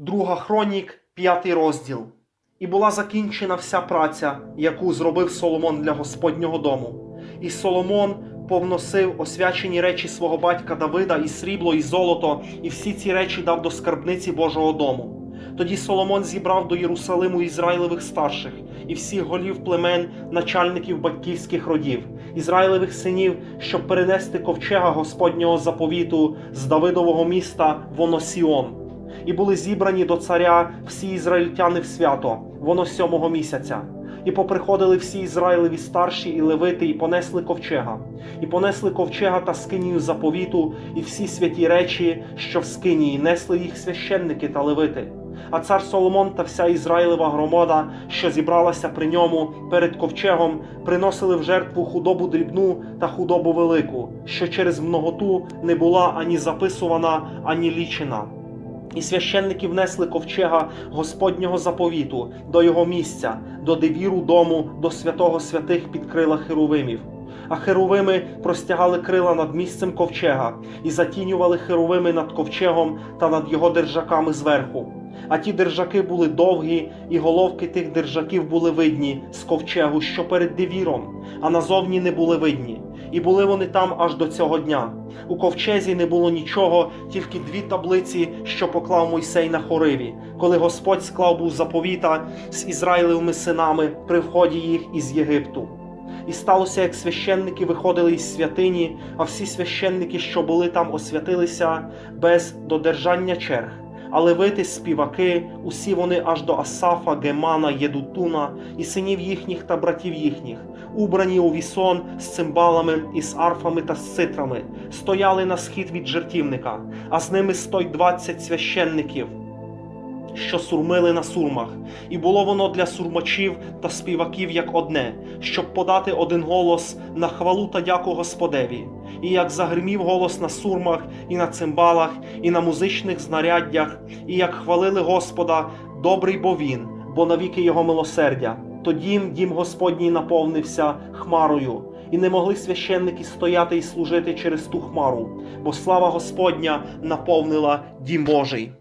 Друга хронік, п'ятий розділ. І була закінчена вся праця, яку зробив Соломон для Господнього дому. І Соломон повносив освячені речі свого батька Давида, і срібло, і золото, і всі ці речі дав до скарбниці Божого дому. Тоді Соломон зібрав до Єрусалиму Ізраїлевих старших і всіх голів племен, начальників батьківських родів, Ізраїлевих синів, щоб перенести ковчега Господнього заповіту з Давидового міста Воносіон. І були зібрані до царя всі ізраїльтяни в свято, воно сьомого місяця. І поприходили всі Ізраїлеві старші і левити, і понесли ковчега, і понесли ковчега та скинію заповіту, і всі святі речі, що в скинії, несли їх священники та левити. А цар Соломон та вся Ізраїлева громада, що зібралася при ньому перед ковчегом, приносили в жертву худобу дрібну та худобу велику, що через многоту не була ані записувана, ані лічена. І священники внесли ковчега Господнього заповіту до його місця, до девіру дому, до святого святих під крила херувимів. А херувими простягали крила над місцем ковчега і затінювали херувими над ковчегом та над його держаками зверху. А ті держаки були довгі, і головки тих держаків були видні з ковчегу, що перед девіром, а назовні не були видні. І були вони там аж до цього дня. У ковчезі не було нічого, тільки дві таблиці, що поклав Мойсей на хориві, коли Господь склав був заповіта з Ізраїлевими синами при вході їх із Єгипту. І сталося, як священники виходили із святині, а всі священники, що були там, освятилися без додержання черг. А левити, співаки, усі вони аж до Асафа, Гемана, Єдутуна і синів їхніх та братів їхніх, убрані у вісон з цимбалами і з арфами та з цитрами, стояли на схід від жертівника, а з ними сто двадцять священників, що сурмили на сурмах, і було воно для сурмачів та співаків як одне, щоб подати один голос на хвалу та дяку Господеві. І як загримів голос на сурмах, і на цимбалах, і на музичних знаряддях, і як хвалили Господа, добрий бо він, бо навіки його милосердя. Тоді дім Господній наповнився хмарою, і не могли священники стояти і служити через ту хмару, бо слава Господня наповнила дім Божий.